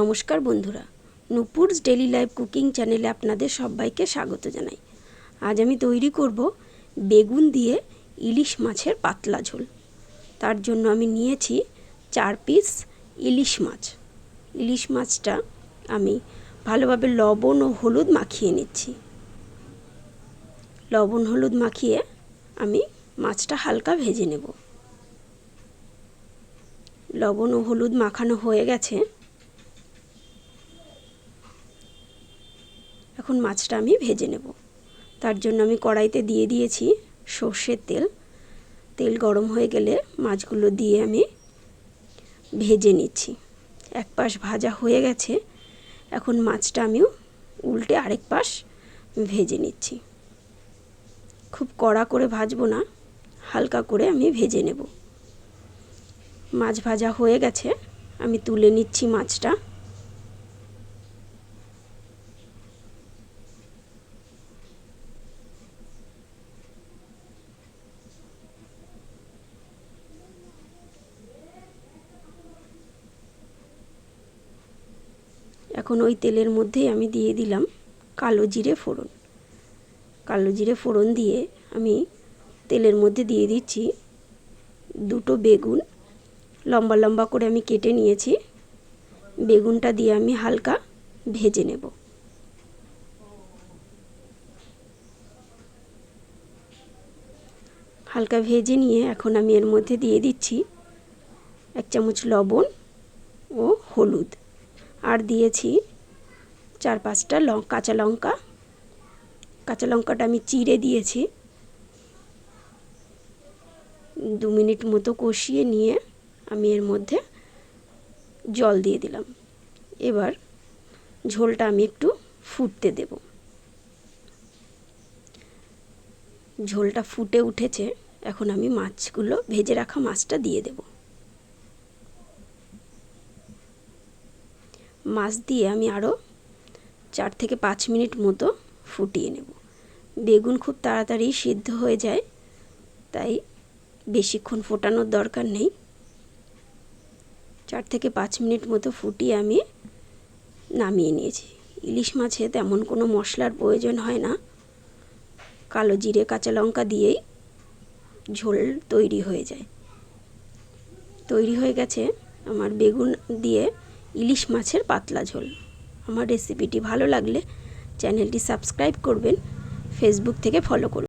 নমস্কার বন্ধুরা। Nupur's daily life cooking চ্যানেলে আপনাদের সবাইকে স্বাগত জানাই। আজ আমি তৈরি করব বেগুন দিয়ে ইলিশ মাছের পাতলা ঝোল। তার জন্য আমি নিয়েছি চার পিস ইলিশ মাছ। ইলিশ মাছটা আমি ভালোভাবে লবণ ও হলুদ মাখিয়ে নিচ্ছি। লবণ হলুদ মাখিয়ে আমি মাছটা হালকা ভেজে নেব। লবণ ও হলুদ মাখানো হয়ে গেছে। এখন মাছটা আমি ভেজে নেব। তার জন্য আমি কড়াইতে দিয়ে দিয়েছি সর্ষের তেল। তেল গরম হয়ে গেলে মাছগুলো দিয়ে আমি ভেজে নিচ্ছি। এক পাশ ভাজা হয়ে গেছে। এখন মাছটা আমি উল্টে আরেক পাশ ভেজে নিচ্ছি। খুব কড়া করে ভাজবো না, হালকা করে আমি ভেজে নেব। মাছ ভাজা হয়ে গেছে, আমি তুলে নিচ্ছি মাছটা। এখন ওই তেলের মধ্যেই আমি দিয়ে দিলাম কালো জিরে ফোড়ন। কালো জিরে ফোড়ন দিয়ে আমি তেলের মধ্যে দিয়ে দিচ্ছি দুটো বেগুন। লম্বা লম্বা করে আমি কেটে নিয়েছি। বেগুনটা দিয়ে আমি হালকা ভেজে নেব। হালকা ভেজে নিয়ে এখন আমি এর মধ্যে দিয়ে দিচ্ছি এক চামচ লবণ ও হলুদ। আর দিয়েছি চার পাঁচটা লং, কাঁচা লঙ্কা। কাঁচা লঙ্কাটা আমি চিড়ে দিয়েছি। দু মিনিট মতো কষিয়ে নিয়ে আমি এর মধ্যে জল দিয়ে দিলাম। এবার ঝোলটা আমি একটু ফুটতে দেব। ঝোলটা ফুটে উঠেছে, এখন আমি মাছগুলো, ভেজে রাখা মাছটা দিয়ে দেব। মাছ দিয়ে আমি আরও চার থেকে পাঁচ মিনিট মতো ফুটিয়ে নেব। বেগুন খুব তাড়াতাড়ি সিদ্ধ হয়ে যায়, তাই বেশিক্ষণ ফোটানোর দরকার নেই। চার থেকে পাঁচ মিনিট মতো ফুটিয়ে আমি নামিয়ে নিয়েছি। ইলিশ মাছে তেমন কোনো মশলার প্রয়োজন হয় না। কালো জিরে, কাঁচা লঙ্কা দিয়েই ঝোল তৈরি হয়ে যায়। তৈরি হয়ে গেছে। আমার বেগুন দিয়ে ইলিশ মাছের পাতলা ঝোল। আমার রেসিপিটি ভালো লাগলে চ্যানেলটি সাবস্ক্রাইব করবেন ফেসবুক থেকে ফলো করবেন।